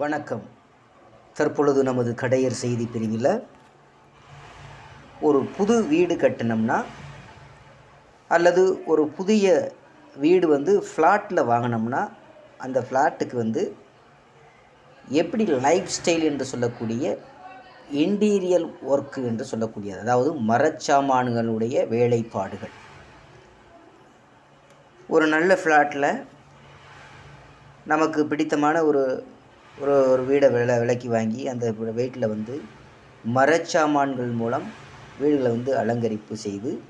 வணக்கம். தற்பொழுது நமது கடையர் செய்தி பிரிவில் ஒரு புது வீடு கட்டினோம்னா அல்லது ஒரு புதிய வீடு வந்து ஃப்ளாட்டில் வாங்கினோம்னா அந்த ஃப்ளாட்டுக்கு வந்து எப்படி லைஃப் ஸ்டைல் என்று சொல்லக்கூடிய இன்டீரியல் ஒர்க்கு என்று சொல்லக்கூடியது. அதாவது மரச்சாமான்களுடைய வேலைப்பாடுகள். ஒரு நல்ல ஃப்ளாட்டில் நமக்கு பிடித்தமான ஒரு ஒரு ஒரு வீடை விலை விலைக்கு வாங்கி அந்த வீட்டில் வந்து மரச்சாமான்கள் மூலம் வீடுகளை வந்து அலங்கரிப்பு செய்து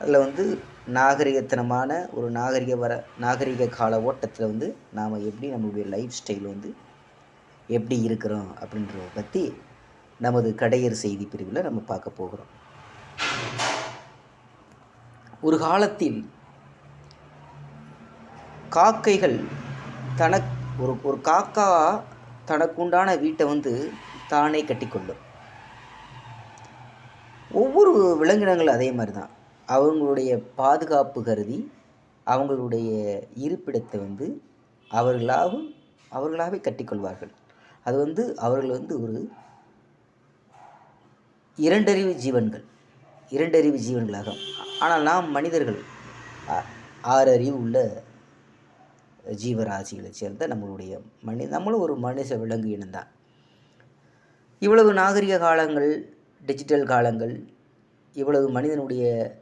அதில் வந்து நாகரிகத்தனமான ஒரு நாகரிக வர நாகரிக கால ஓட்டத்தில் வந்து நாம் எப்படி நம்மளுடைய லைஃப் ஸ்டைல் வந்து எப்படி இருக்கிறோம் அப்படின்றத பற்றி நமது கடையர் செய்தி பிரிவில் நம்ம பார்க்க போகிறோம். ஒரு காலத்தில் காக்கைகள் தனக் ஒரு ஒரு காக்கா தனக்குண்டான வீட்டை வந்து தானே கட்டிக்கொள்ளும். ஒவ்வொரு விலங்கினங்களும் அதே மாதிரி தான் அவங்களுடைய பாதுகாப்பு கருதி அவங்களுடைய இருப்பிடத்தை வந்து அவர்களாகவும் அவர்களாகவே கட்டிக்கொள்வார்கள். அது வந்து அவர்கள் வந்து ஒரு இரண்டறிவு ஜீவன்கள் இரண்டறிவு ஜீவன்களாகும் ஆனால் நாம் மனிதர்கள் ஆ- ஆறு அறிவு உள்ள ஜீவராசிகளை சேர்ந்த நம்மளுடைய மனி நம்மளும் ஒரு மனித விலங்கு இனம்தான் இவ்வளவு நாகரிக காலங்கள் டிஜிட்டல் காலங்கள் இவ்வளவு மனிதனுடைய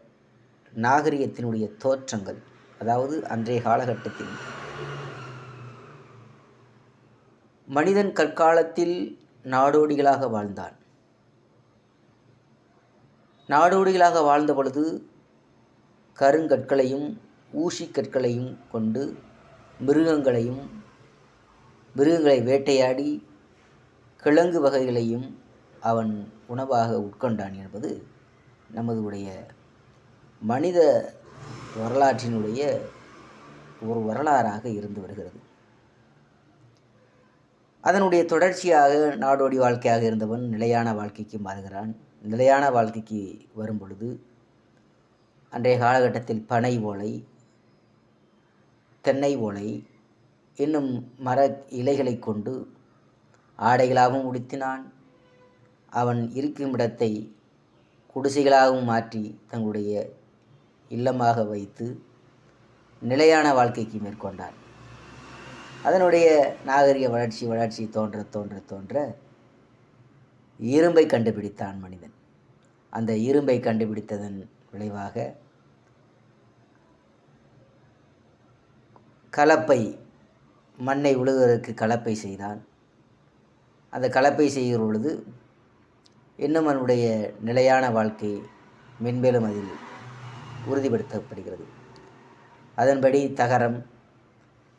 நாகரிகத்தினுடைய தோற்றங்கள் அதாவது அன்றைய காலகட்டத்தில் மனிதன் கற்காலத்தில் நாடோடிகளாக வாழ்ந்தான். நாடோடிகளாக வாழ்ந்த பொழுது கருங்கற்களையும் ஊசி கற்களையும் கொண்டு மிருகங்களையும் மிருகங்களை வேட்டையாடி கிழங்கு வகைகளையும் அவன் உணவாக உட்கொண்டான் என்பது நமதுடைய மனித வரலாற்றினுடைய ஒரு வரலாறாக இருந்து வருகிறது. அதனுடைய தொடர்ச்சியாக நாடோடி வாழ்க்கையாக இருந்தவன் நிலையான வாழ்க்கைக்கு மாறுகிறான். நிலையான வாழ்க்கைக்கு வரும் பொழுது அன்றைய காலகட்டத்தில் பனை ஓலை தென்னை ஓலை இன்னும் மர இலைகளை கொண்டு ஆடைகளாகவும் உடுத்தினான். அவன் இருக்கும் இடத்தை குடிசைகளாகவும் மாற்றி தங்களுடைய இல்லமாக வைத்து நிலையான வாழ்க்கைக்கு மேற்கொண்டான். அதனுடைய நாகரிக வளர்ச்சி வளர்ச்சி தோன்ற தோன்ற தோன்ற இரும்பை கண்டுபிடித்தான் மனிதன். அந்த இரும்பை கண்டுபிடித்ததன் விளைவாக கலப்பை மண்ணை உழுவதற்கு கலப்பை செய்தான் அந்த கலப்பை செய்கிற பொழுது இன்னும் அவனுடைய நிலையான வாழ்க்கை மென்மேலும் அதில் உறுதிப்படுத்தப்படுகிறது. அதன்படி தகரம்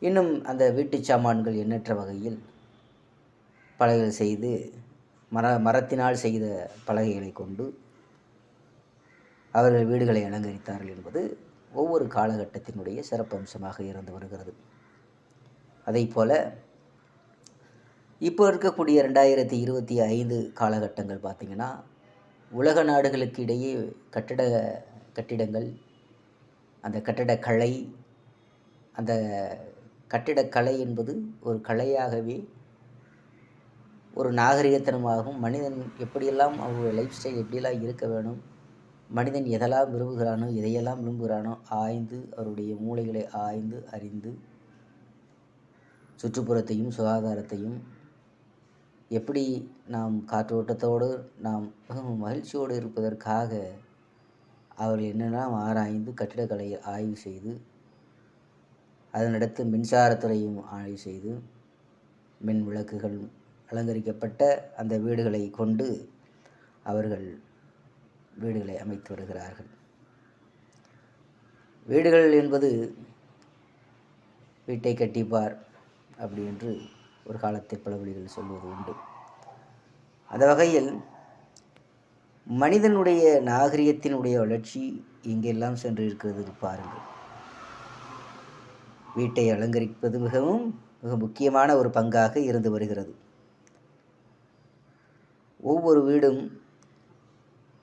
இன்னும் அந்த வீட்டுச் சாமான்கள் எண்ணற்ற வகையில் பலகைகள் செய்து மர மரத்தினால் செய்த பலகைகளை கொண்டு அவர்கள் வீடுகளை அலங்கரித்தார்கள் என்பது ஒவ்வொரு காலகட்டத்தினுடைய சிறப்பம்சமாக இருந்து வருகிறது. அதே போல் இப்போ இருக்கக்கூடிய ரெண்டாயிரத்தி இருபத்தி ஐந்து காலகட்டங்கள் பார்த்திங்கன்னா உலக நாடுகளுக்கு இடையே கட்டட கட்டிடங்கள் அந்த கட்டடக்கலை அந்த கட்டிடக்கலை என்பது ஒரு கலையாகவே ஒரு நாகரிகத்தனமாகவும் மனிதன் எப்படியெல்லாம் அவருடைய லைஃப் ஸ்டைல் எப்படியெல்லாம் இருக்க வேணும் மனிதன் எதெல்லாம் விரும்புகிறானோ எதையெல்லாம் விரும்புகிறானோ ஆய்ந்து அவருடைய மூளைகளை ஆய்ந்து அறிந்து சுற்றுப்புறத்தையும் சுகாதாரத்தையும் எப்படி நாம் காற்றோட்டத்தோடு நாம் மிகவும் மகிழ்ச்சியோடு இருப்பதற்காக அவர்கள் என்னெல்லாம் ஆராய்ந்து கட்டிடக்கலையை ஆய்வு செய்து அதனடுத்து மின்சாரத்துறையும் ஆய்வு செய்து மின் விளக்குகள் அலங்கரிக்கப்பட்ட அந்த வீடுகளை கொண்டு அவர்கள் வீடுகளை அமைத்து வருகிறார்கள். வீடுகள் என்பது வீட்டை கட்டிப்பார் அப்படி என்று ஒரு காலத்தில் பழமொழிகள் சொல்வது உண்டு. அந்த வகையில் மனிதனுடைய நாகரிகத்தினுடைய வளர்ச்சி இங்கெல்லாம் சென்று இருக்கிறது பாருங்கள். வீட்டை அலங்கரிப்பது மிகவும் மிக முக்கியமான ஒரு பங்காக இருந்து வருகிறது. ஒவ்வொரு வீடும்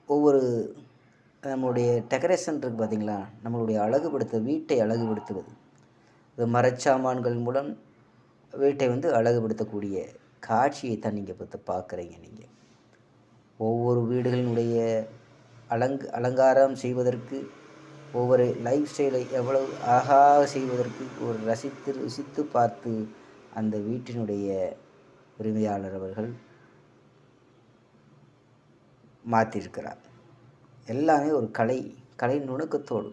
ஒவ்வொரு நம்மளுடைய டெக்கரேஷன் இருக்குது பார்த்தீங்களா நம்மளுடைய அழகுபடுத்த வீட்டை அழகுபடுத்துவது. இது மரச்சாமான்கள் மூலம் வீட்டை வந்து அழகுபடுத்தக்கூடிய காட்சியை தான் நீங்கள் பார்த்து பார்க்குறீங்க நீங்கள் ஒவ்வொரு வீடுகளினுடைய அலங் அலங்காரம் செய்வதற்கு ஒவ்வொரு லைஃப் ஸ்டைலை எவ்வளவு அழகாக செய்வதற்கு ஒரு ரசித்து ருசித்து பார்த்து அந்த வீட்டினுடைய உரிமையாளர் அவர்கள் மாற்றிருக்கிறார் எல்லாமே ஒரு கலை கலை நுணுக்கத்தோடு.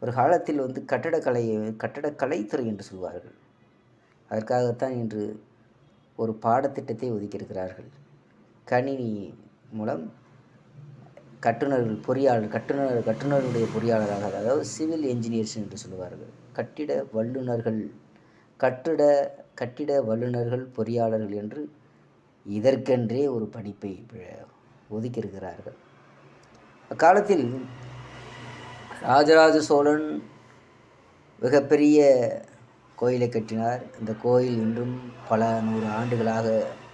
ஒரு காலத்தில் வந்து கட்டடக்கலையை கட்டடக்கலைத்துறை என்று சொல்வார்கள். அதற்காகத்தான் இன்று ஒரு பாடத்திட்டத்தை ஒதுக்கியிருக்கிறார்கள். கணினி மூலம் கட்டுநர்கள் பொறியாளர் கட்டுநர் கட்டுநருடைய பொறியாளராக அதாவது சிவில் என்ஜினியர்ஸ் என்று சொல்லுவார்கள். கட்டிட வல்லுநர்கள் கட்டிட கட்டிட வல்லுநர்கள் பொறியாளர்கள் என்று இதற்கென்றே ஒரு படிப்பை ஒதுக்கியிருக்கிறார்கள். அக்காலத்தில் ராஜராஜ சோழன் மிகப்பெரிய கோயிலை கட்டினார். இந்த கோயில் இன்றும் பல நூறு ஆண்டுகளாக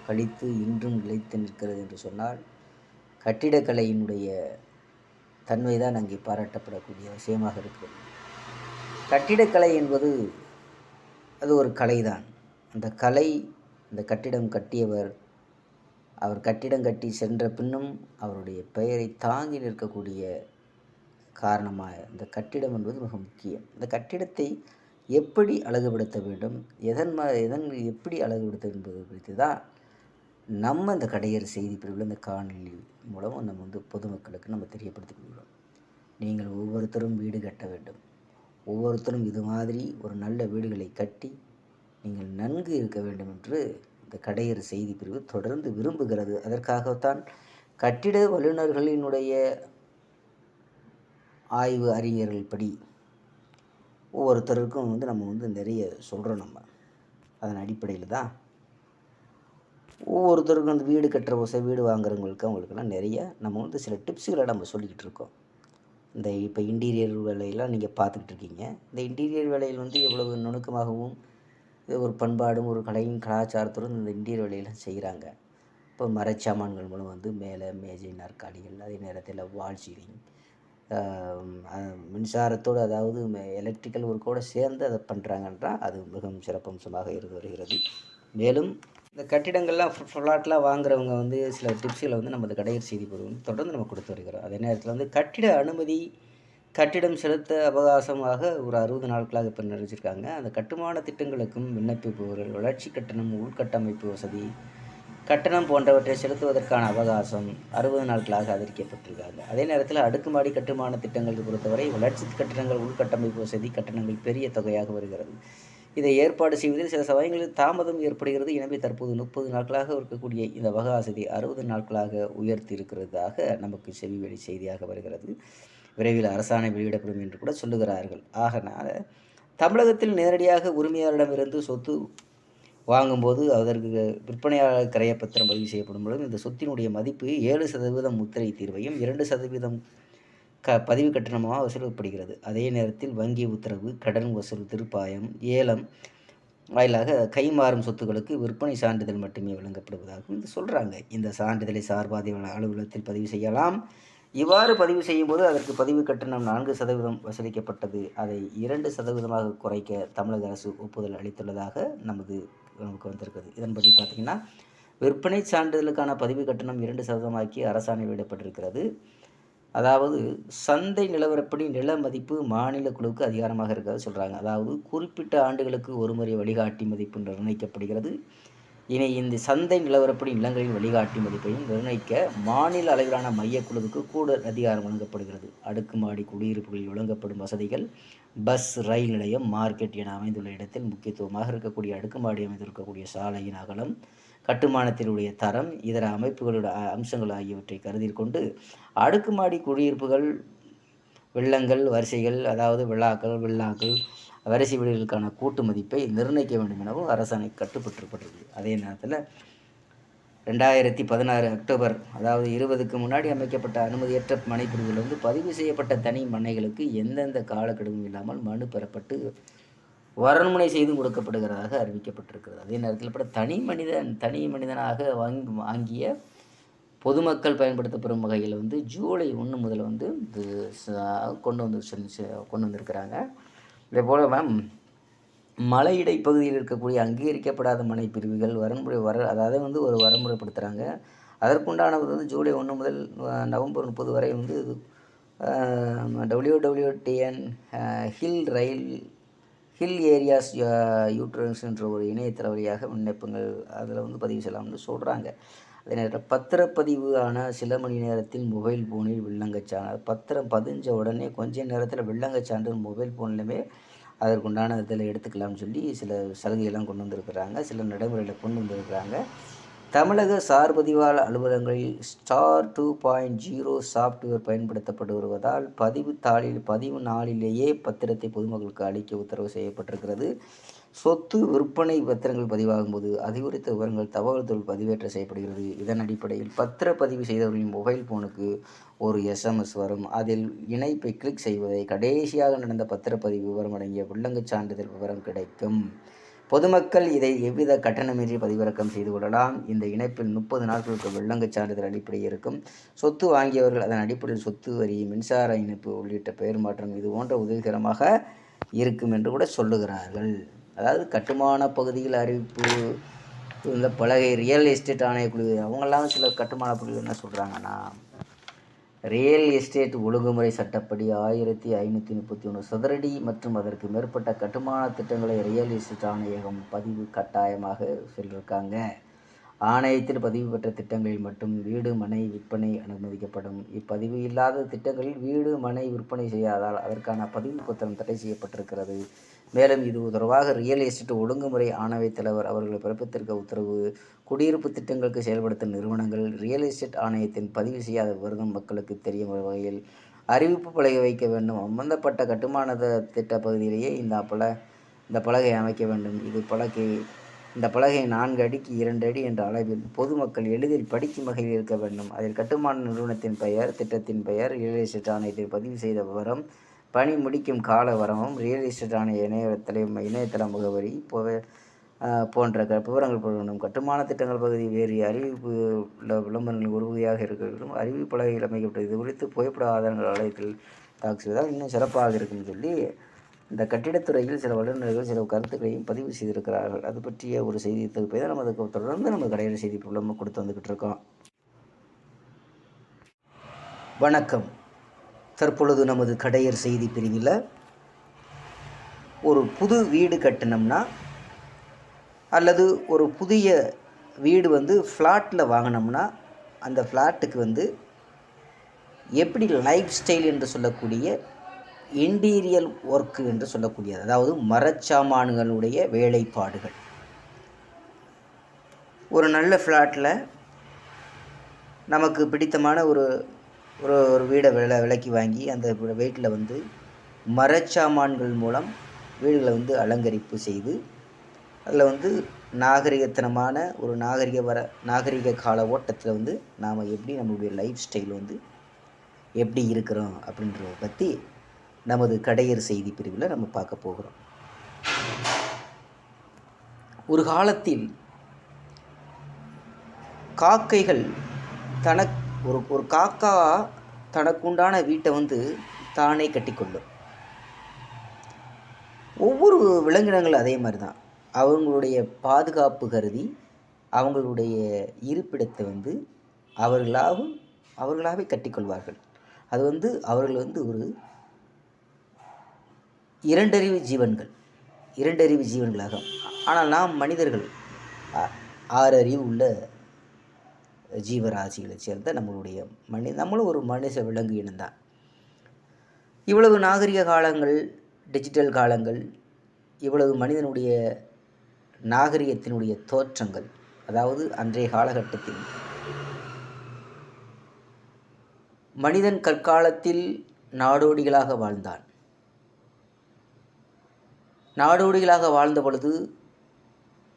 கழித்து இன்றும் நிலைத்து நிற்கிறது என்று சொன்னால் கட்டிடக்கலையினுடைய தன்மை தான் அங்கே பாராட்டப்படக்கூடிய விஷயமாக இருக்கிறது. கட்டிடக்கலை என்பது அது ஒரு கலைதான். அந்த கலை அந்த கட்டிடம் கட்டியவர் அவர் கட்டிடம் கட்டி சென்ற பின்னும் அவருடைய பெயரை தாங்கி நிற்கக்கூடிய காரணமாக இந்த கட்டிடம் என்பது மிக முக்கியம். இந்த கட்டிடத்தை எப்படி அழகுபடுத்த வேண்டும்? எதன் ம எதன் எப்படி அழகுபடுத்த என்பது குறித்து தான் நம்ம இந்த கடையர் செய்தி பிரிவில் இந்த காணொலி மூலம் நம்ம வந்து பொதுமக்களுக்கு நம்ம தெரியப்படுத்திக் கொள்கிறோம். நீங்கள் ஒவ்வொருத்தரும் வீடு கட்ட வேண்டும். ஒவ்வொருத்தரும் இது மாதிரி ஒரு நல்ல வீடுகளை கட்டி நீங்கள் நன்கு இருக்க வேண்டும் என்று இந்த கடையறு செய்தி பிரிவு தொடர்ந்து விரும்புகிறது. அதற்காகத்தான் கட்டிட வல்லுநர்களினுடைய ஆய்வு அறிஞர்கள் படி ஒவ்வொருத்தருக்கும் வந்து நம்ம வந்து நிறைய சொல்கிறோம் நம்ம. அதன் அடிப்படையில் தான் ஒவ்வொருத்தருக்கும் அந்த வீடு கட்டுற ஓசை வீடு வாங்குறவங்களுக்கு அவங்களுக்கெல்லாம் நிறைய நம்ம வந்து சில டிப்ஸுகளை நம்ம சொல்லிக்கிட்டு இருக்கோம். இந்த இப்போ இன்டீரியர் வேலையெல்லாம் நீங்கள் பார்த்துக்கிட்டு இருக்கீங்க. இந்த இன்டீரியர் வேலையில் வந்து எவ்வளவு நுணுக்கமாகவும் ஒரு பண்பாடும் ஒரு கலையும் கலாச்சாரத்தோடும் இந்த இந்தியர் வேலையெல்லாம் செய்கிறாங்க இப்போ மரச்சாமான்கள் மூலம் வந்து மேலே மேஜை நாற்காலிகள் அதே நேரத்தில் வால் சீலிங் மின்சாரத்தோடு அதாவது எலக்ட்ரிக்கல் ஒர்க்கோடு சேர்ந்து அதை பண்ணுறாங்கன்றால் அது மிகவும் சிறப்பம்சமாக இருந்து வருகிறது. மேலும் இந்த கட்டிடங்கள்லாம் ஃப்ளாட்லாம் வாங்குறவங்க வந்து சில டிப்ஸுகளை வந்து நம்ம கடையர் செய்தி பொருள் தொடர்ந்து நம்ம கொடுத்து வருகிறோம். அதே நேரத்தில் வந்து கட்டிட அனுமதி கட்டிடம் செலுத்த அவகாசமாக ஒரு அறுபது நாட்களாக இப்போ நிறைச்சிருக்காங்க அந்த கட்டுமான திட்டங்களுக்கும் விண்ணப்பிப்பவர்கள் வளர்ச்சி கட்டணம் உள்கட்டமைப்பு வசதி கட்டணம் போன்றவற்றை செலுத்துவதற்கான அவகாசம் அறுபது நாட்களாக அதிகரிக்கப்பட்டிருக்காங்க. அதே நேரத்தில் அடுக்குமாடி கட்டுமான திட்டங்கள் பொறுத்தவரை வளர்ச்சி கட்டணங்கள் உள்கட்டமைப்பு வசதி கட்டணங்கள் பெரிய தொகையாக வருகிறது. இதை ஏற்பாடு செய்வதில் சில சமயங்களில் தாமதம் ஏற்படுகிறது. எனவே தற்போது முப்பது நாட்களாக இருக்கக்கூடிய இந்த அவகாசத்தை அறுபது நாட்களாக உயர்த்தி இருக்கிறதாக நமக்கு செவிவெளி செய்தியாக வருகிறது. விரைவில் அரசாணை வெளியிடப்படும் என்று கூட சொல்லுகிறார்கள். ஆகனால தமிழகத்தில் நேரடியாக உரிமையாளரிடமிருந்து சொத்து வாங்கும்போது அதற்கு விற்பனையாளர் கிரையப்பத்திரம் பதிவு செய்யப்படும் பொழுது இந்த சொத்தினுடைய மதிப்பு ஏழு சதவீதம் முத்திரை தீர்வையும் இரண்டு சதவீதம் க பதிவு கட்டணமாக வசூலப்படுகிறது அதே நேரத்தில் வங்கி உத்தரவு கடன் வசூல் திருப்பாயம் ஏலம் வாயிலாக கைமாறும் சொத்துக்களுக்கு விற்பனை சான்றிதழ் மட்டுமே வழங்கப்படுவதாகவும் இது சொல்கிறாங்க இந்த சான்றிதழை சார்பாதி அலுவலகத்தில் பதிவு செய்யலாம். இவ்வாறு பதிவு செய்யும்போது அதற்கு பதிவு கட்டணம் நான்கு சதவீதம் வசூலிக்கப்பட்டது. அதை இரண்டு சதவீதமாக குறைக்க தமிழக அரசு ஒப்புதல் அளித்துள்ளதாக நமது நமக்கு வந்திருக்குது இதன்படி பார்த்திங்கன்னா விற்பனை சான்றிதழுக்கான பதிவு கட்டணம் இரண்டு சதவீதமாக்கி அரசாணை வெளியிடப்பட்டிருக்கிறது. அதாவது சந்தை நிலவரப்படி நில மதிப்பு மாநில குழுவுக்கு அதிகாரமாக இருக்கிறது சொல்கிறாங்க அதாவது குறிப்பிட்ட ஆண்டுகளுக்கு ஒரு முறை வழிகாட்டி மதிப்பு நிர்ணயிக்கப்படுகிறது. இனி இந்த சந்தை நிலவரப்படி நிலங்களின் வழிகாட்டி மதிப்பையும் நிர்ணயிக்க மாநில அளவிலான மையக்குழுவுக்கு கூட அதிகாரம் வழங்கப்படுகிறது. அடுக்குமாடி குடியிருப்புகளில் வழங்கப்படும் வசதிகள் பஸ் ரயில் நிலையம் மார்க்கெட் என அமைந்துள்ள இடத்தில் முக்கியத்துவமாக இருக்கக்கூடிய அடுக்குமாடி அமைந்திருக்கக்கூடிய சாலையின் அகலம் கட்டுமானத்தினுடைய தரம் இதர அமைப்புகளோட அம்சங்கள் ஆகியவற்றை கருத்தில் கொண்டு அடுக்குமாடி குடியிருப்புகள் வெள்ளங்கள் வரிசைகள் அதாவது விழாக்கள் விழாக்கள் வரிசை வீடுகளுக்கான கூட்டு மதிப்பை நிர்ணயிக்க வேண்டும் எனவும் அரசாணை கட்டுப்பட்டுப்பட்டிருக்கு அதே நேரத்தில் ரெண்டாயிரத்தி பதினாறு அக்டோபர் அதாவது இருபதுக்கு முன்னாடி அமைக்கப்பட்ட அனுமதியற்ற மனைப்பிரிவுகள் வந்து பதிவு செய்யப்பட்ட தனி மனைகளுக்கு எந்தெந்த காலக்கெடுவும் இல்லாமல் மனு பெறப்பட்டு வரண்முனை செய்து கொடுக்கப்படுகிறதாக அறிவிக்கப்பட்டிருக்கிறது. அதே நேரத்தில் இப்போ தனி மனிதன் தனி மனிதனாக வாங்கி வாங்கிய பொதுமக்கள் பயன்படுத்தப்படும் வகையில் வந்து ஜூலை ஒன்று முதல் வந்து இது கொண்டு வந்து கொண்டு வந்திருக்கிறாங்க. இதே போல் மேம் மலையிடை பகுதியில் இருக்கக்கூடிய அங்கீகரிக்கப்படாத மனை பிரிவுகள் வரன்முறை வர அதாவது வந்து ஒரு வரமுறைப்படுத்துகிறாங்க அதற்குண்டானது வந்து ஜூலை ஒன்று முதல் நவம்பர் முப்பது வரை வந்து WWTN hill rail hill areas யூட்ரன்ஸ் என்ற ஒரு இணையதள வழியாக விண்ணப்பங்கள் அதில் வந்து பதிவு செய்யலாம்னு சொல்கிறாங்க அதே நேரத்தில் பத்திரப்பதிவு ஆன சில மணி நேரத்தில் மொபைல் ஃபோனில் வில்லங்கச் சான்று. பத்திரம் பதிஞ்ச உடனே கொஞ்ச நேரத்தில் வில்லங்கச் சான்று மொபைல் ஃபோன்லையுமே அதற்குண்டான இதில் எடுத்துக்கலாம்னு சொல்லி சில சலுகையெல்லாம் கொண்டு வந்திருக்கிறாங்க. சில நடைமுறைகளை கொண்டு வந்திருக்கிறாங்க. தமிழக சார் பதிவாளர் அலுவலகங்களில் star two point zero software பயன்படுத்தப்பட்டு வருவதால் பதிவு தாளில் பதிவு நாளிலேயே பத்திரத்தை பொதுமக்களுக்கு அளிக்க உத்தரவு செய்யப்பட்டிருக்கிறது. சொத்து விற்பனை பத்திரங்கள் பதிவாகும் போது அது குறித்த விவரங்கள் தகவல் தொழில் செய்யப்படுகிறது. இதன் அடிப்படையில் பத்திரப்பதிவு செய்தவர்களின் மொபைல் ஃபோனுக்கு ஒரு எஸ்எம்எஸ் வரும். அதில் இணைப்பை கிளிக் செய்வதை கடைசியாக நடந்த பத்திரப்பதிவு விவரம் அடங்கிய வில்லங்கச் சான்றிதழ் விவரம் கிடைக்கும். பொதுமக்கள் இதை எவ்வித கட்டணமின்றி பதிவிறக்கம் செய்து கொள்ளலாம்? இந்த இணைப்பில் முப்பது நாட்களுக்கு வில்லங்கச் சான்றிதழ் அடிப்படை இருக்கும். சொத்து வாங்கியவர்கள் அதன் அடிப்படையில் சொத்து வரி மின்சார இணைப்பு உள்ளிட்ட பெயர் மாற்றம் இது போன்ற உதவிகரமாக இருக்கும் என்று கூட சொல்லுகிறார்கள். அதாவது கட்டுமான பகுதியில் அறிவிப்பு இந்த பலகை ரியல் எஸ்டேட் ஆணையக்குழு அவங்கெல்லாம் சில கட்டுமான பகுதிகள் என்ன சொல்கிறாங்கன்னா ரியல் எஸ்டேட் ஒழுங்குமுறை சட்டப்படி ஆயிரத்தி ஐநூற்றி முப்பத்தி ஒன்று சதுரடி மற்றும் அதற்கு மேற்பட்ட கட்டுமான திட்டங்களை ரியல் எஸ்டேட் ஆணையகம் பதிவு கட்டாயமாக சொல்லியிருக்காங்க ஆணையத்தில் பதிவு பெற்ற திட்டங்களில் மட்டும் வீடு மனை விற்பனை அனுமதிக்கப்படும். இப்பதிவு இல்லாத திட்டங்களில் வீடு மனை விற்பனை செய்யாதால் அதற்கான பதிவு பத்திரம் தடை செய்யப்பட்டிருக்கிறது. மேலும் இது தொடர்பாக ரியல் எஸ்டேட் ஒழுங்குமுறை ஆணவை தலைவர் அவர்கள் பிறப்பித்திருக்க உத்தரவு குடியிருப்பு திட்டங்களுக்கு செயல்படுத்தும் நிறுவனங்கள் ரியல் எஸ்டேட் ஆணையத்தின் பதிவு செய்யாத விவரம் மக்களுக்கு தெரியும் வகையில் அறிவிப்பு பலகை வைக்க வேண்டும். சம்பந்தப்பட்ட கட்டுமான திட்ட பகுதியிலேயே இந்த பல இந்த பலகை அமைக்க வேண்டும். இது பலகை இந்த பலகை நான்கு அடிக்கு இரண்டு அடி என்ற அளவில் பொதுமக்கள் எளிதில் படிக்கும் வகையில் இருக்க வேண்டும். அதில் கட்டுமான நிறுவனத்தின் பெயர் திட்டத்தின் பெயர் ரியல் எஸ்டேட் ஆணையத்தில் பதிவு செய்த விவரம் பணி முடிக்கும் கால வரமும் ரியல் எஸ்டேட் ஆணைய இணையதள இணையதள முகவரி போன்ற விவரங்கள் பெற வேண்டும் கட்டுமான திட்டங்கள் பகுதி வேறு அறிவிப்பு உள்ள விளம்பரங்கள் உறுதியாக இருக்க வேண்டும். அறிவிப்பு பலகையில் அமைக்கப்பட்டது இது குறித்து புகைப்பட ஆதாரங்கள் ஆலயத்தில் தாக்குவதால் இன்னும் சிறப்பாக இருக்குன்னு சொல்லி இந்த கட்டிடத்துறையில் சில வல்லுநர்கள் சில கருத்துக்களையும் பதிவு செய்திருக்கிறார்கள். அது பற்றிய ஒரு செய்தி தொகுப்பை தான் நம்ம அதுக்கு தொடர்ந்து நம்ம கடையில் செய்தி பிரபலமாக கொடுத்து வந்துக்கிட்டு இருக்கோம். வணக்கம். தற்பொழுது நமது கடையர் செய்தி பிரிவில் ஒரு புது வீடு கட்டினோம்னா அல்லது ஒரு புதிய வீடு வந்து ஃப்ளாட்டில் வாங்கினோம்னா அந்த ஃப்ளாட்டுக்கு வந்து எப்படி லைஃப் ஸ்டைல் என்று சொல்லக்கூடிய இன்டீரியல் ஒர்க்கு என்று சொல்லக்கூடியது. அதாவது மரச்சாமான்களுடைய வேலைப்பாடுகள். ஒரு நல்ல ஃப்ளாட்டில் நமக்கு பிடித்தமான ஒரு ஒரு ஒரு வீடை விலை விலைக்கு வாங்கி அந்த வீட்டில் வந்து மரச்சாமான்கள் மூலம் வீடுகளை வந்து அலங்கரிப்பு செய்து அதில் வந்து நாகரிகத்தனமான ஒரு நாகரிக வர நாகரிக கால ஓட்டத்தில் வந்து நாம் எப்படி நம்மளுடைய லைஃப் ஸ்டைல் வந்து எப்படி இருக்கிறோம் அப்படின்றத பற்றி நமது கடையர் செய்தி பிரிவில் நம்ம பார்க்க போகிறோம். ஒரு காலத்தில் காக்கைகள் தனக் ஒரு ஒரு காக்கா தனக்குண்டான வீட்டை வந்து தானே கட்டிக்கொள்ளும். ஒவ்வொரு விலங்கினங்களும் அதே மாதிரி தான் அவங்களுடைய பாதுகாப்பு கருதி அவங்களுடைய இருப்பிடத்தை வந்து அவர்களாகவும் அவர்களாகவே கட்டிக்கொள்வார்கள். அது வந்து அவர்கள் வந்து ஒரு இரண்டறிவு ஜீவன்கள் இரண்டறிவு ஜீவன்களாக. ஆனால் நாம் மனிதர்கள் ஆறு அறிவு உள்ள ஜீவராசிகளை சேர்ந்த நம்மளுடைய மனி நம்மளும் ஒரு மனுஷ விலங்கு இனம்தான் இவ்வளவு நாகரிக காலங்கள் டிஜிட்டல் காலங்கள் இவ்வளவு மனிதனுடைய நாகரிகத்தினுடைய தோற்றங்கள் அதாவது அன்றைய காலகட்டத்தில் மனிதன் கற்காலத்தில் நாடோடிகளாக வாழ்ந்தான். நாடோடிகளாக வாழ்ந்த பொழுது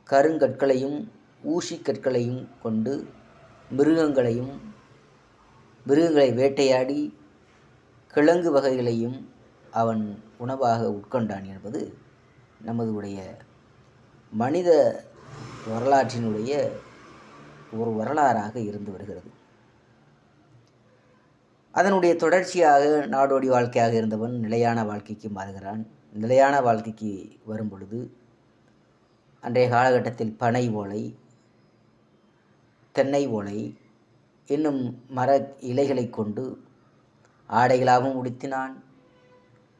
கருங்கற்களையும் ஊசி கற்களையும் கொண்டு மிருகங்களையும் மிருகங்களை வேட்டையாடி கிழங்கு வகைகளையும் அவன் உணவாக உட்கொண்டான் என்பது நமது உடைய மனித வரலாற்றினுடைய ஒரு வரலாறாக இருந்து வருகிறது. அதனுடைய தொடர்ச்சியாக நாடோடி வாழ்க்கையாக இருந்தவன் நிலையான வாழ்க்கைக்கு மாறுகிறான். நிலையான வாழ்க்கைக்கு வரும் பொழுது அன்றைய காலகட்டத்தில் பனை ஓலை தென்னை ஓலை இன்னும் மர இலைகளை கொண்டு ஆடைகளாகவும் உடுத்தினான்.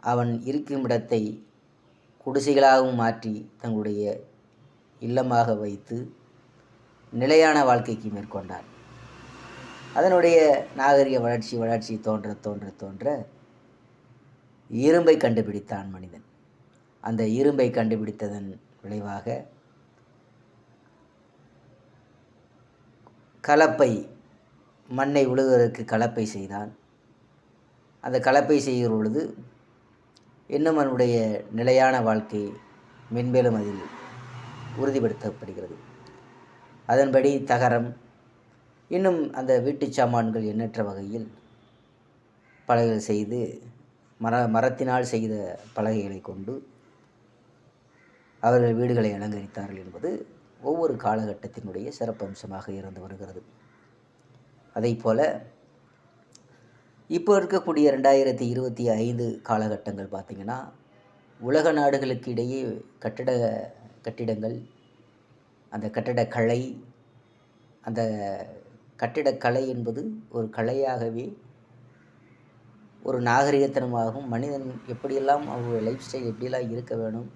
அவன் இருக்கும் இடத்தை குடிசைகளாகவும் மாற்றி தங்களுடைய இல்லமாக வைத்து நிலையான வாழ்க்கைக்கு மேற்கொண்டான். அதனுடைய நாகரிக வளர்ச்சி வளர்ச்சி தோன்ற தோன்ற தோன்ற இரும்பை கண்டுபிடித்தான் மனிதன். அந்த இரும்பை கண்டுபிடித்ததன் விளைவாக கலப்பை மண்ணை உழுவதற்கு கலப்பை செய்தான். அந்த கலப்பை செய்கிற பொழுது இன்னும் அவனுடைய நிலையான வாழ்க்கை மென்மேலும் அதில் உறுதிப்படுத்தப்படுகிறது. அதன்படி தகரம் இன்னும் அந்த வீட்டுச் சாமான்கள் எண்ணற்ற வகையில் பலகள் செய்து மர மரத்தினால் செய்த பலகைகளை கொண்டு அவர்கள் வீடுகளை அலங்கரித்தார்கள் என்பது ஒவ்வொரு காலகட்டத்தினுடைய சிறப்பம்சமாக இருந்து வருகிறது. அதை போல இப்போ இருக்கக்கூடிய ரெண்டாயிரத்தி இருபத்தி ஐந்து காலகட்டங்கள் பார்த்திங்கன்னா உலக நாடுகளுக்கு இடையே கட்டிட கட்டிடங்கள் அந்த கட்டிடக்கலை அந்த கட்டிடக்கலை என்பது ஒரு கலையாகவே ஒரு நாகரிகத்தனமாகவும் மனிதன் எப்படியெல்லாம் அவருடைய லைஃப் ஸ்டைல் எப்படியெல்லாம் இருக்க வேணும்?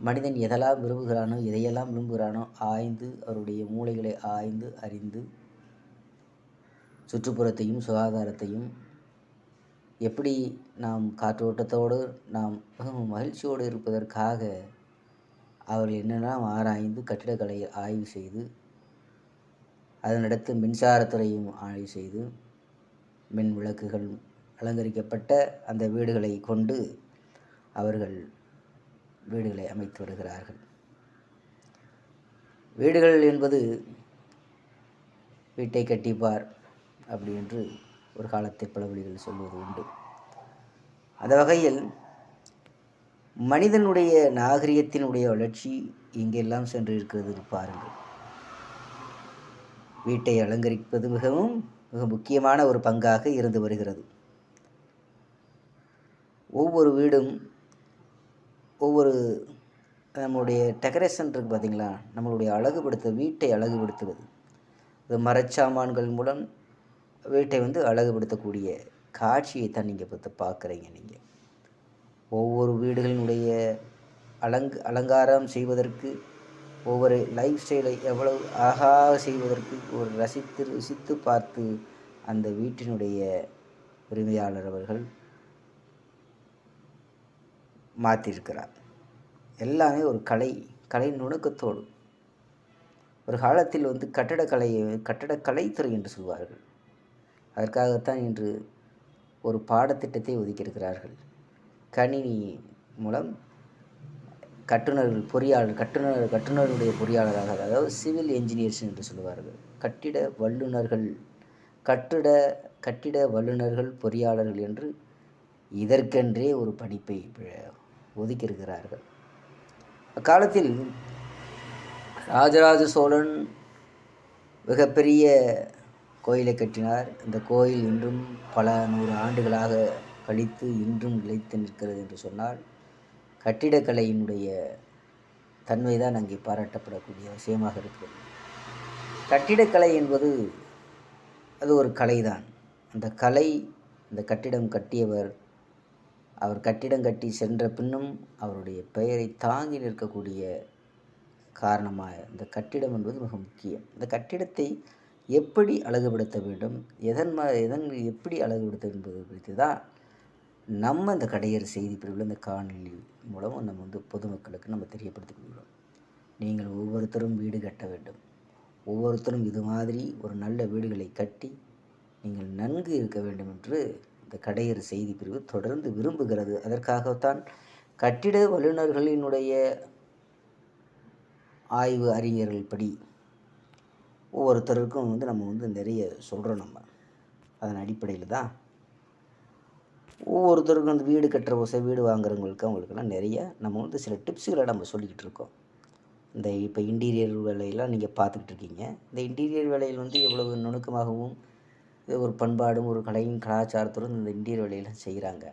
மனிதன் எதெல்லாம் விரும்புகிறானோ எதையெல்லாம் விரும்புகிறானோ ஆய்ந்து அவருடைய மூளைகளை ஆய்ந்து அறிந்து சுற்றுப்புறத்தையும் சுகாதாரத்தையும் எப்படி நாம் காற்றோட்டத்தோடு நாம் மிகவும் மகிழ்ச்சியோடு இருப்பதற்காக அவர்கள் என்னெல்லாம் ஆராய்ந்து கட்டிடக்கலையை ஆய்வு செய்து அதனடுத்து மின்சாரத்துறையும் ஆய்வு செய்து மின் விளக்குகள் அலங்கரிக்கப்பட்ட அந்த வீடுகளை கொண்டு அவர்கள் வீடுகளை அமைத்து வருகிறார்கள். வீடுகள் என்பது வீட்டை கட்டிப்பார் அப்படி என்று ஒரு காலத்தில் பழமொழிகள் சொல்வது உண்டு. அந்த வகையில் மனிதனுடைய நாகரிகத்தினுடைய வளர்ச்சி இங்கெல்லாம் சென்று இருக்கிறது பாருங்கள். வீட்டை அலங்கரிப்பது மிகவும் மிக முக்கியமான ஒரு பங்காக இருந்து வருகிறது. ஒவ்வொரு வீடும் ஒவ்வொரு நம்மளுடைய டெக்கரேஷன் இருக்குது பார்த்திங்களா நம்மளுடைய அழகுபடுத்த வீட்டை அழகுபடுத்துவது. இது மரச்சாமான்கள் மூலம் வீட்டை வந்து அழகுபடுத்தக்கூடிய காட்சியை தான் நீங்கள் பார்த்து பார்க்குறீங்க நீங்கள் ஒவ்வொரு வீடுகளினுடைய அலங் அலங்காரம் செய்வதற்கு ஒவ்வொரு லைஃப் ஸ்டைலை எவ்வளவு அழகாக செய்வதற்கு ஒரு ரசித்து ருசித்து பார்த்து அந்த வீட்டினுடைய உரிமையாளர் அவர்கள் மாற்றிருக்கிறார் எல்லாமே ஒரு கலை கலை நுணுக்கத்தோடு. ஒரு காலத்தில் வந்து கட்டடக்கலையை கட்டடக்கலைத்துறை என்று சொல்வார்கள். அதற்காகத்தான் இன்று ஒரு பாடத்திட்டத்தை ஒதுக்கியிருக்கிறார்கள். கணினி மூலம் கட்டுநர்கள் பொறியாளர் கட்டுநர் கட்டுநருடைய பொறியாளராக அதாவது சிவில் என்ஜினியர்ஸ் என்று சொல்லுவார்கள். கட்டிட வல்லுநர்கள் கட்டிட கட்டிட வல்லுநர்கள் பொறியாளர்கள் என்று இதற்கென்றே ஒரு படிப்பை ஒதுக்கியிருக்கிறார்கள். அக்காலத்தில் ராஜராஜ சோழன் மிகப்பெரிய கோயிலை கட்டினார். இந்த கோயில் இன்றும் பல நூறு ஆண்டுகளாக கழித்து இன்றும் நிலைத்து நிற்கிறது என்று சொன்னால் கட்டிடக்கலையினுடைய தன்மை தான் அங்கே பாராட்டப்படக்கூடிய விஷயமாக இருக்கிறது. கட்டிடக்கலை என்பது அது ஒரு கலைதான். அந்த கலை அந்த கட்டிடம் கட்டியவர் அவர் கட்டிடம் கட்டி சென்ற பின்னும் அவருடைய பெயரை தாங்கி நிற்கக்கூடிய காரணமாக இந்த கட்டிடம் என்பது மிக முக்கியம். இந்த கட்டிடத்தை எப்படி அழகுபடுத்த வேண்டும்? எதன் ம எதன் எப்படி அழகுபடுத்த என்பது குறித்து தான் நம்ம இந்த கடையர் செய்தி பிரிவில் இந்த காணொலி மூலம் நம்ம வந்து பொதுமக்களுக்கு நம்ம தெரியப்படுத்திக் கொள்கிறோம். நீங்கள் ஒவ்வொருத்தரும் வீடு கட்ட வேண்டும். ஒவ்வொருத்தரும் இது மாதிரி ஒரு நல்ல வீடுகளை கட்டி நீங்கள் நன்கு இருக்க வேண்டும் என்று இந்த கடையர் செய்தி பிரிவு தொடர்ந்து விரும்புகிறது. அதற்காகத்தான் கட்டிட வல்லுநர்களினுடைய ஆய்வு அறிஞர்கள் படி ஒவ்வொருத்தருக்கும் வந்து நம்ம வந்து நிறைய சொல்கிறோம் நம்ம. அதன் அடிப்படையில் தான் ஒவ்வொருத்தருக்கும் அந்த வீடு கட்டுற ஓசை வீடு வாங்குறவங்களுக்கு அவங்களுக்கெல்லாம் நிறைய நம்ம வந்து சில டிப்ஸுகளை நம்ம சொல்லிக்கிட்டு இருக்கோம். இந்த இப்போ இன்டீரியர் வேலையெல்லாம் நீங்கள் பார்த்துக்கிட்டு இருக்கீங்க. இந்த இன்டீரியர் வேலையில் வந்து எவ்வளவு நுணுக்கமாகவும் ஒரு பண்பாடும் ஒரு கலையும் கலாச்சாரத்தோடும் இந்த இந்தியர் வேலையெல்லாம் செய்கிறாங்க.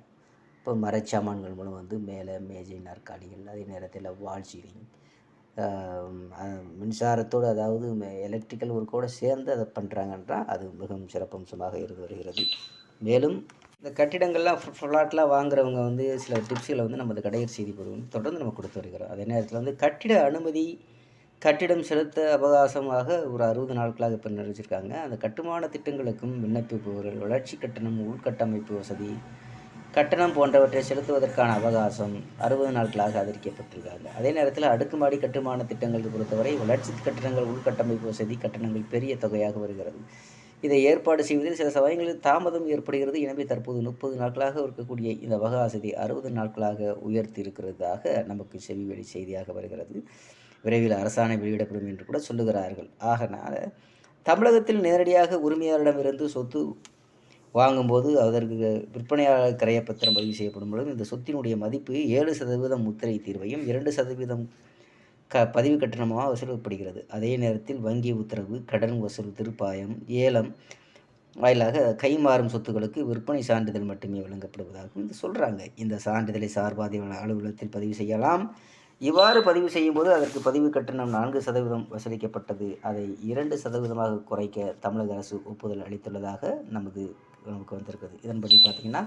இப்போ மரச்சாமான்கள் மூலம் வந்து மேலே மேஜை நாற்காலிகள் அதே நேரத்தில் வால் சீலிங் மின்சாரத்தோடு அதாவது எலக்ட்ரிக்கல் ஒர்க்கோடு சேர்ந்து அதை பண்ணுறாங்கன்றால் அது மிகவும் சிறப்பம்சமாக இருந்து வருகிறது. மேலும் இந்த கட்டிடங்கள்லாம் ஃப்ளாட்லாம் வாங்குறவங்க வந்து சில டிப்ஸ்களை வந்து நமது இந்த கடையர் செய்தி பொருள் தொடர்ந்து நம்ம கொடுத்து வருகிறோம். அதே நேரத்தில் வந்து கட்டிட அனுமதி கட்டிடம் செலுத்த அவகாசமாக ஒரு அறுபது நாட்களாக இப்போ நினைச்சிருக்காங்க. அந்த கட்டுமான திட்டங்களுக்கும் விண்ணப்பிப்பவர்கள் வளர்ச்சி கட்டணம் உள்கட்டமைப்பு வசதி கட்டணம் போன்றவற்றை செலுத்துவதற்கான அவகாசம் அறுபது நாட்களாக அதிகரிக்கப்பட்டிருக்காங்க அதே நேரத்தில் அடுக்குமாடி கட்டுமான திட்டங்கள் பொறுத்தவரை வளர்ச்சி கட்டணங்கள் உள்கட்டமைப்பு வசதி கட்டணங்கள் பெரிய தொகையாக வருகிறது. இதை ஏற்பாடு செய்வதில் சில சமயங்களில் தாமதம் ஏற்படுகிறது. எனவே தற்போது முப்பது நாட்களாக இருக்கக்கூடிய இந்த அவகாசத்தை அறுபது நாட்களாக உயர்த்தி இருக்கிறதாக நமக்கு செவிவெளி செய்தியாக வருகிறது. விரைவில் அரசாணை வெளியிடப்படும் என்று கூட சொல்லுகிறார்கள். ஆகனால தமிழகத்தில் நேரடியாக உரிமையாளரிடமிருந்து சொத்து வாங்கும்போது அதற்கு விற்பனையாளர் கிரையப்பத்திரம் பதிவு செய்யப்படும் பொழுது இந்த சொத்தினுடைய மதிப்பு ஏழு சதவீதம் முத்திரை தீர்வையும் இரண்டு சதவீதம் க பதிவு கட்டணமாக வசூலிக்கப்படுகிறது அதே நேரத்தில் வங்கி உத்தரவு கடன் வசூல் திருப்பாயம் ஏலம் வாயிலாக கைமாறும் சொத்துக்களுக்கு விற்பனை சான்றிதழ் மட்டுமே வழங்கப்படுவதாகவும் இது சொல்கிறாங்க இந்த சான்றிதழை சார்பாதி அலுவலகத்தில் பதிவு செய்யலாம். இவ்வாறு பதிவு செய்யும்போது அதற்கு பதிவு கட்டணம் நான்கு சதவீதம் வசூலிக்கப்பட்டது. அதை இரண்டு சதவீதமாக குறைக்க தமிழக அரசு ஒப்புதல் அளித்துள்ளதாக நமது நமக்கு வந்திருக்குது இதன்படி பார்த்திங்கன்னா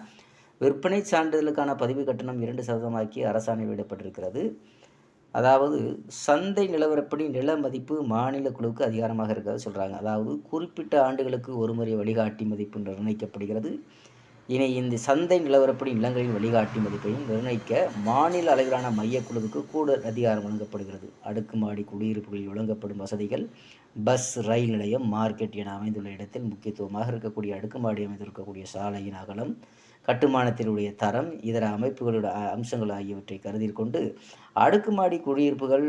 விற்பனை சான்றிதழுக்கான பதிவு கட்டணம் இரண்டு சதவீதமாக்கி அரசாணை வெளியிடப்பட்டிருக்கிறது. அதாவது சந்தை நிலவரப்படி நில மதிப்பு மாநில குழுவுக்கு அதிகாரமாக இருக்கிறது சொல்கிறாங்க அதாவது குறிப்பிட்ட ஆண்டுகளுக்கு ஒரு முறை வழிகாட்டி மதிப்பு நிர்ணயிக்கப்படுகிறது. இனி இந்த சந்தை நிலவரப்படி நிலங்களின் வழிகாட்டி மதிப்பையும் நிர்ணயிக்க மாநில அளவிலான மையக்குழுவுக்கு கூட அதிகாரம் வழங்கப்படுகிறது. அடுக்குமாடி குடியிருப்புகளில் வழங்கப்படும் வசதிகள் பஸ் ரயில் நிலையம் மார்க்கெட் என அமைந்துள்ள இடத்தில் முக்கியத்துவமாக இருக்கக்கூடிய அடுக்குமாடி அமைந்திருக்கக்கூடிய சாலையின் அகலம் கட்டுமானத்தினுடைய தரம் இதர அமைப்புகளுடைய அம்சங்கள் ஆகியவற்றை கருத்தில் கொண்டு அடுக்குமாடி குடியிருப்புகள்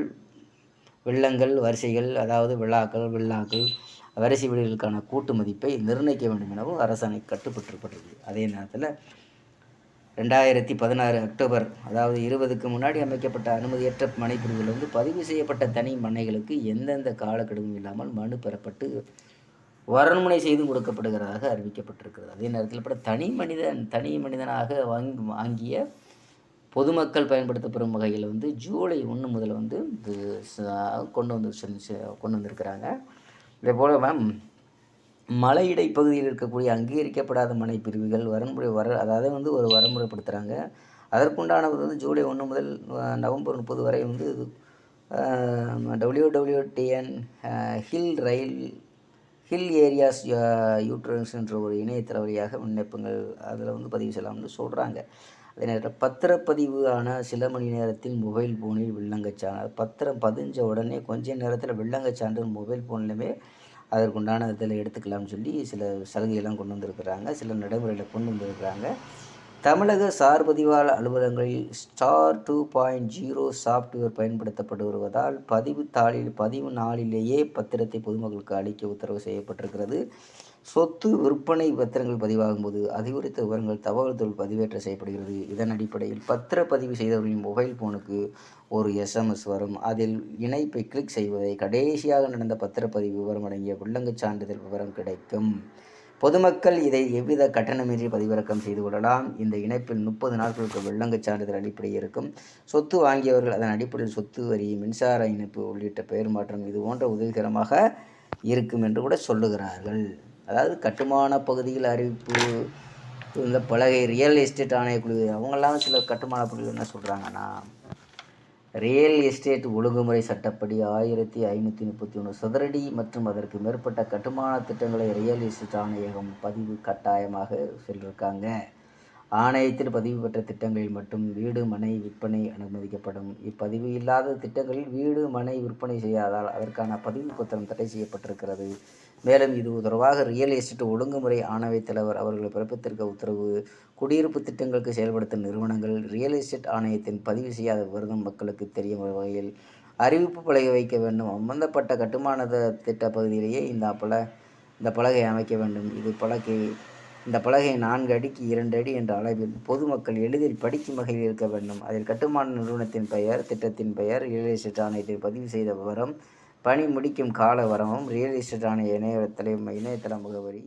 வெள்ளங்கள் வரிசைகள் அதாவது விழாக்கள் வெள்ளாக்கள் வரிசை வீடுகளுக்கான கூட்டு மதிப்பை நிர்ணயிக்க வேண்டும் எனவும் அரசாணை கட்டுப்பட்டுப்பட்டிருக்கு அதே நேரத்தில் ரெண்டாயிரத்தி பதினாறு அக்டோபர் அதாவது இருபதுக்கு முன்னாடி அமைக்கப்பட்ட அனுமதியற்ற மனைப்பிரிவுகள் வந்து பதிவு செய்யப்பட்ட தனி மனைகளுக்கு எந்தெந்த காலக்கெடுவும் இல்லாமல் மனு பெறப்பட்டு வரன்முனை செய்து கொடுக்கப்படுகிறதாக அறிவிக்கப்பட்டிருக்கிறது. அதே நேரத்தில் கூட தனி மனிதன் தனி மனிதனாக வாங்கி வாங்கிய பொதுமக்கள் பயன்படுத்தப்படும் வகையில் வந்து ஜூலை ஒன்று முதல் வந்து இது கொண்டு வந்து கொண்டு வந்திருக்கிறாங்க. இதே போல் மேம் மலை இடைப்பகுதியில் இருக்கக்கூடிய அங்கீகரிக்கப்படாத மனை பிரிவுகள் வரன்முறை வர அதாவது வந்து ஒரு வரமுறைப்படுத்துகிறாங்க அதற்குண்டானது வந்து ஜூலை ஒன்று முதல் நவம்பர் முப்பது வரை வந்து இது W WTN hill rail hill areas யூட்ரன்ஸ் என்ற ஒரு இணையதள வழியாக விண்ணப்பங்கள் அதில் வந்து பதிவு செய்யலாம்னு சொல்கிறாங்க அதே நேரத்தில் பத்திரப்பதிவு ஆன சில மணி நேரத்தில் மொபைல் ஃபோனில் வில்லங்கச்சான்று பத்திரம் பதிஞ்ச உடனே கொஞ்ச நேரத்தில் வில்லங்கச்சான்று மொபைல் ஃபோன்லையுமே அதற்குண்டான இதில் எடுத்துக்கலாம்னு சொல்லி சில சலுகையெல்லாம் கொண்டு வந்திருக்கிறாங்க. சில நடைமுறையில் கொண்டு வந்திருக்கிறாங்க. தமிழக சார்பதிவாள அலுவலகங்களில் star two point zero software பயன்படுத்தப்பட்டு வருவதால் பதிவு தாளில் பதிவு நாளிலேயே பத்திரத்தை பொதுமக்களுக்கு அளிக்க உத்தரவு செய்யப்பட்டிருக்கிறது. சொத்து விற்பனை பத்திரங்கள் பதிவாகும் போது அது குறித்த விவரங்கள் தகவல் தொழில் பதிவேற்றம் செய்யப்படுகிறது. இதன் அடிப்படையில் பத்திர பதிவு செய்தவர்களின் மொபைல் ஃபோனுக்கு ஒரு எஸ்எம்எஸ் வரும். அதில் இணைப்பை கிளிக் செய்வதை கடைசியாக நடந்த பத்திரப்பதிவு விவரம் அடங்கிய உள்ளங்கு சான்றிதழ் விவரம் கிடைக்கும். பொதுமக்கள் இதை எவ்வித கட்டணமின்றி பதிவிறக்கம் செய்து கொள்ளலாம்? இந்த இணைப்பில் முப்பது நாட்களுக்கு வெள்ளங்கு சான்றிதழ் அடிப்படையில் இருக்கும். சொத்து வாங்கியவர்கள் அதன் அடிப்படையில் சொத்து வரி மின்சார இணைப்பு உள்ளிட்ட பெயர் மாற்றம் இது போன்ற உதவிகரமாக இருக்கும் என்று கூட சொல்லுகிறார்கள். அதாவது கட்டுமான பகுதியில் அறிவிப்பு இந்த பலகை ரியல் எஸ்டேட் ஆணையக்குழு அவங்கெல்லாம் சில கட்டுமான பகுதிகள் என்ன சொல்கிறாங்கன்னா ரியல் எஸ்டேட் ஒழுங்குமுறை சட்டப்படி ஆயிரத்தி ஐநூற்றி முப்பத்தி ஒன்று சதுரடி மற்றும் அதற்கு மேற்பட்ட கட்டுமான திட்டங்களை ரியல் எஸ்டேட் ஆணையகம் பதிவு கட்டாயமாக சொல்லியிருக்காங்க. ஆணையத்தில் பதிவு பெற்ற திட்டங்களில் மட்டும் வீடு மனை விற்பனை அனுமதிக்கப்படும். இப்பதிவு இல்லாத திட்டங்களில் வீடு மனை விற்பனை செய்யாதால் அதற்கான பதிவு பத்திரம் தடை செய்யப்பட்டிருக்கிறது. மேலும் இது தொடர்பாக ரியல் எஸ்டேட் ஒழுங்குமுறை ஆணையத் தலைவர் அவர்கள் பிறப்பித்திருக்க உத்தரவு குடியிருப்பு திட்டங்களுக்கு செயல்படுத்தும் நிறுவனங்கள் ரியல் எஸ்டேட் ஆணையத்தின் பதிவு செய்யாத விவரம் மக்களுக்கு தெரியும் வகையில் அறிவிப்பு பலகை வைக்க வேண்டும். சம்பந்தப்பட்ட கட்டுமான திட்ட பகுதியிலேயே இந்த பல இந்த பலகை அமைக்க வேண்டும். இது பலகை இந்த பலகை நான்கு அடிக்கு இரண்டு அடி என்ற அளவில் பொதுமக்கள் எளிதில் படிக்கும் வகையில் இருக்க வேண்டும். அதில் கட்டுமான நிறுவனத்தின் பெயர் திட்டத்தின் பெயர் ரியல் எஸ்டேட் ஆணையத்தில் பதிவு செய்த விவரம் பணி முடிக்கும் கால வரமும் ரியல் எஸ்டேட் ஆணைய இணையதள இணையதள முகவரி